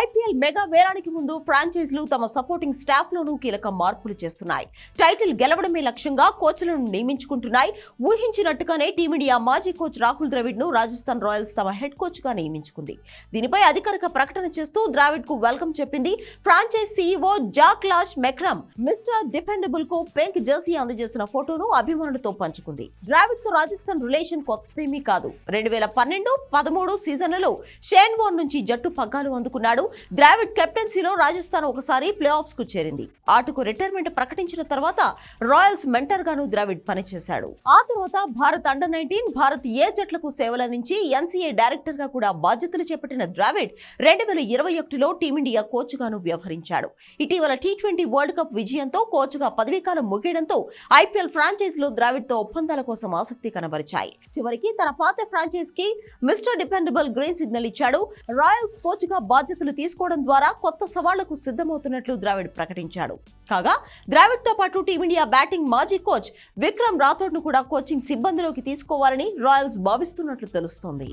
IPL mega వేలానికి ముందు ఫ్రాంచైజీలు తమ supporting staff లోనూ కీలక మార్పులు చేస్తున్నాయి. టైటిల్ గెలవడమే లక్ష్యంగా కోచ్లను నియమించుకుంటున్నాయి. ఊహించినట్టుగానే టీమిండియా మాజీ కోచ్ రాహుల్ ద్రవిడ్ను రాజస్థాన్ రాయల్స్ తమ హెడ్ కోచ్గా నియమించుకుంది. దీనిపై అధికారిక ప్రకటన చేస్తూ ద్రావిడ్కు వెల్కమ్ చెప్పింది franchise CEO Jake Lush McCrum. Mister డిపెండబుల్కు pink jersey అందజేసిన ఫోటోను అభిమానులతో పంచుకుంది. ద్రావిడ్తో రాజస్థాన్ రిలేషన్ కొత్తదేమీ కాదు. రెండు వేల పన్నెండు పదమూడు సీజన్లలో షేన్ వాన్ నుంచి జట్టు పగ్గాలు అందుకున్నాడు. ద్రావిడ్ కెప్టెన్సీలో రాజస్థాన్ ఒకసారి ప్లే ఆఫ్స్కు చేరింది. ఆటకు రిటైర్మెంట్ ప్రకటించిన తర్వాత రాయల్స్ మెంటర్ గాను ద్రావిడ్ పనిచేశాడు. ఆ తర్వాత Bharat under nineteen Bharat A జట్లకు సేవలందించి ఎన్సీఏ డైరెక్టర్గా కూడా బాధ్యతలు చేపట్టిన ద్రావిడ్ రెండు వేల ఇరవై ఒకటిలో టీమిండియా కోచ్ గాను వ్యవహరించాడు. ఇటీవల టీ ట్వంటీ వరల్డ్ కప్ విజయంతో కోచ్గా పదవీకాలం ముగియడంతో ఐపీఎల్ ఫ్రాంచైజీలో ద్రావిడ్తో ఒప్పందాల కోసం ఆసక్తి కనబరిచాయి. చివరికి తన పాత ఫ్రాంచైజ్కి మిస్టర్ డిపెండబుల్ గ్రీన్ సిగ్నల్ ఇచ్చాడు. రాయల్స్ కోచ్గా బాధ్యతలు తీసుకోవడం ద్వారా కొత్త సవాళ్ళకు సిద్ధమవుతున్నట్లు ద్రావిడ్ ప్రకటించాడు. కాగా ద్రావిడ్తో పాటు టీమిండియా బ్యాటింగ్ మాజీ కోచ్ విక్రమ్ రాథోడ్ను కూడా కోచింగ్ సిబ్బందిలోకి తీసుకోవాలని రాయల్స్ భావిస్తున్నట్లు తెలుస్తోంది.